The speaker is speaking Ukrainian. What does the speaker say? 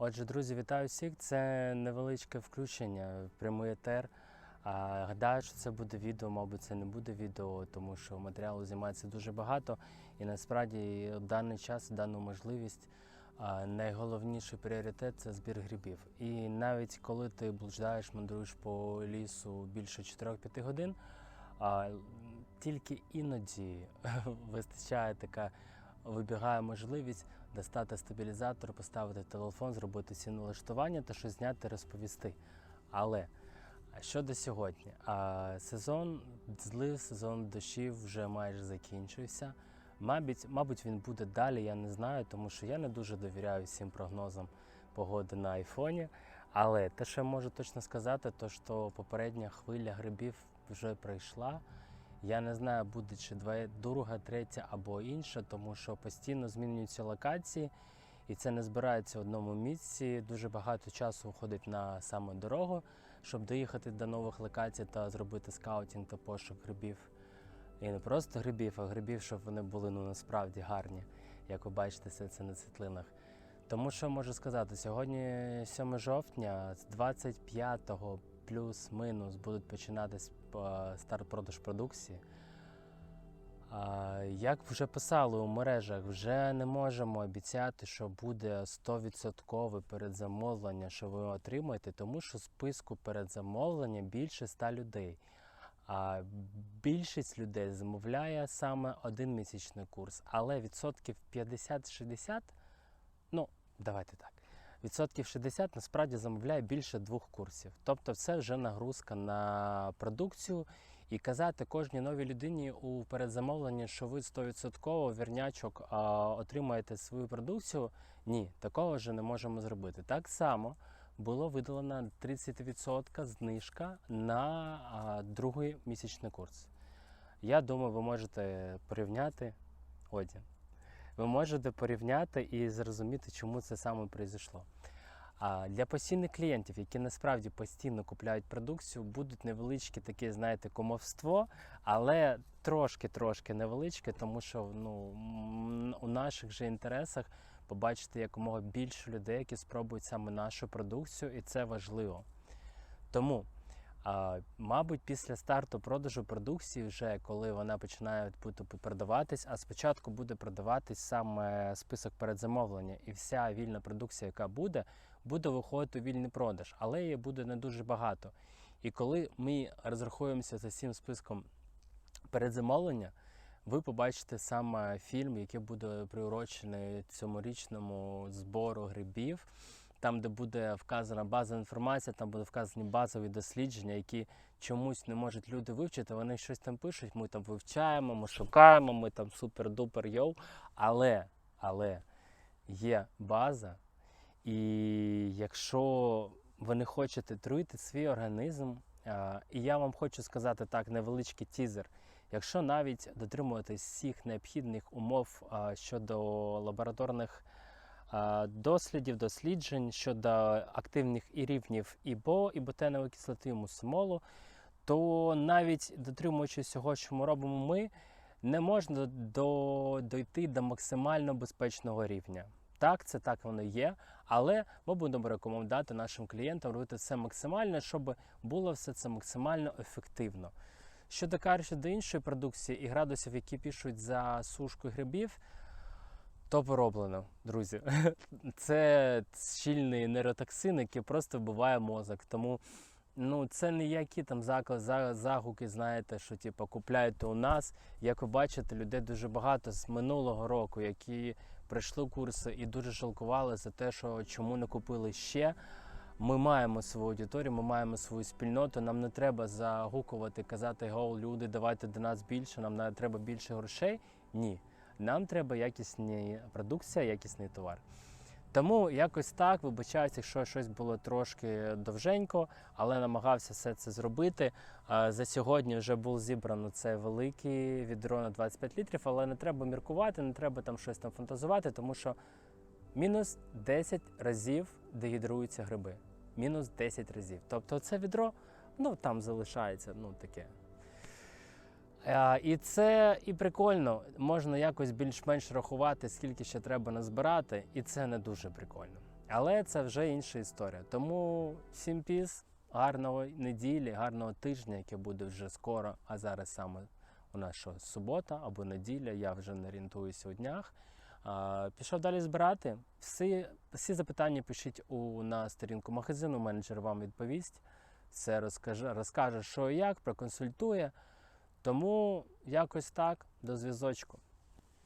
Отже, друзі, вітаю всіх. Це невеличке включення прямий етер. А, гадаю, що це буде відео, мабуть, це не буде відео, тому що матеріалу знімається дуже багато. І насправді в даний час, в дану можливість, а, найголовніший пріоритет це збір грибів. І навіть коли ти блуждаєш, мандруєш по лісу більше 4-5 годин, а, тільки іноді вистачає така, вибігає можливість достати стабілізатор, поставити телефон, зробити всі налаштування та щось зняти, розповісти. Але щодо сьогодні, сезон злив, сезон дощів вже майже закінчився. Мабуть, мабуть, він буде далі, я не знаю, тому що я не дуже довіряю всім прогнозам погоди на айфоні. Але те, що я можу точно сказати, то що попередня хвиля грибів вже пройшла. Я не знаю, буде чи друга, третя або інша, тому що постійно змінюються локації, і це не збирається в одному місці. Дуже багато часу входить на саме дорогу, щоб доїхати до нових локацій та зробити скаутінг та пошук грибів. І не просто грибів, а грибів, щоб вони були ну насправді гарні, як ви бачите все це на світлинах. Тому що можу сказати, сьогодні 7 жовтня з 25-го плюс-минус будуть починатись е, старт-продаж продукції. Як вже писали у мережах, вже не можемо обіцяти, що буде 100% передзамовлення, що ви отримаєте, тому що в списку передзамовлення більше 100 людей. А більшість людей замовляє саме один місячний курс, але відсотків 50-60, ну давайте так. Відсотків 60 насправді замовляє більше двох курсів. Тобто це вже нагрузка на продукцію. І казати кожній новій людині у передзамовленні, що ви 100% вірнячок отримаєте свою продукцію. Ні, такого вже не можемо зробити. Так само було видалена 30% знижка на другий місячний курс. Я думаю, ви можете порівняти Оді. Ви можете порівняти і зрозуміти, чому це саме прийшло. А для постійних клієнтів, які насправді постійно купляють продукцію, будуть невеличкі такі, знаєте, кумовство, але трошки-трошки невеличке, тому що ну, у наших же інтересах побачити якомога більше людей, які спробують саме нашу продукцію, і це важливо. Тому, мабуть, після старту продажу продукції, вже коли вона починає бути продаватись, а спочатку буде продаватись саме список передзамовлення, і вся вільна продукція, яка буде, буде виходити у вільний продаж, але її буде не дуже багато. І коли ми розрахуємося за цим списком передзамовлення, ви побачите саме фільм, який буде приурочений цьогорічному збору грибів. Там, де буде вказана базова інформація, там буде вказані базові дослідження, які чомусь не можуть люди вивчити. Вони щось там пишуть, ми там вивчаємо, ми шукаємо, ми там супер-дупер йоу. Але, але є база, і якщо ви не хочете труїти свій організм, і я вам хочу сказати так, невеличкий тізер. Якщо навіть дотримуєтесь всіх необхідних умов щодо лабораторних дослідів, досліджень щодо активних і рівнів ІБО, іботенової кислоти, мусимолу, то навіть дотримуючись цього, що ми робимо ми, не можна до, дойти до максимально безпечного рівня. Так, це так воно є, але ми будемо рекомендувати нашим клієнтам робити все максимально, щоб було все це максимально ефективно. Щодо кажучи до іншої продукції і градусів, які пишуть за сушку грибів, то пороблено, друзі. Це щільний нейротоксин, який просто вбиває мозок. Тому ну, це ніякі там закла- загуки, знаєте, що типу, купляєте у нас. Як ви бачите, людей дуже багато з минулого року, які пройшли курси і дуже жалкували за те, що чому не купили ще. Ми маємо свою аудиторію, ми маємо свою спільноту. Нам не треба загукувати, казати гоу, люди, давайте до нас більше, нам не треба більше грошей. Ні. Нам треба якісні продукція, якісний товар. Тому якось так вибачаюся, якщо щось було трошки довженько, але намагався все це зробити. За сьогодні вже було зібрано це велике відро на 25 літрів, але не треба міркувати, не треба там щось там фантазувати, тому що мінус 10 разів дегідруються гриби. Мінус 10 разів. Тобто це відро, ну там залишається, ну таке. Е, І це і прикольно. Можна якось більш-менш рахувати, скільки ще треба назбирати, і це не дуже прикольно. Але це вже інша історія. Тому всім піс, гарного неділі, гарного тижня, яке буде вже скоро, а зараз саме у нас що, субота або неділя, я вже не орієнтуюся у днях. Пішов далі збирати. Всі, всі запитання пишіть у, на сторінку магазину, менеджер вам відповість. Все розкаже, розкаже, що і як, проконсультує. Тому якось так, до зв'язочку.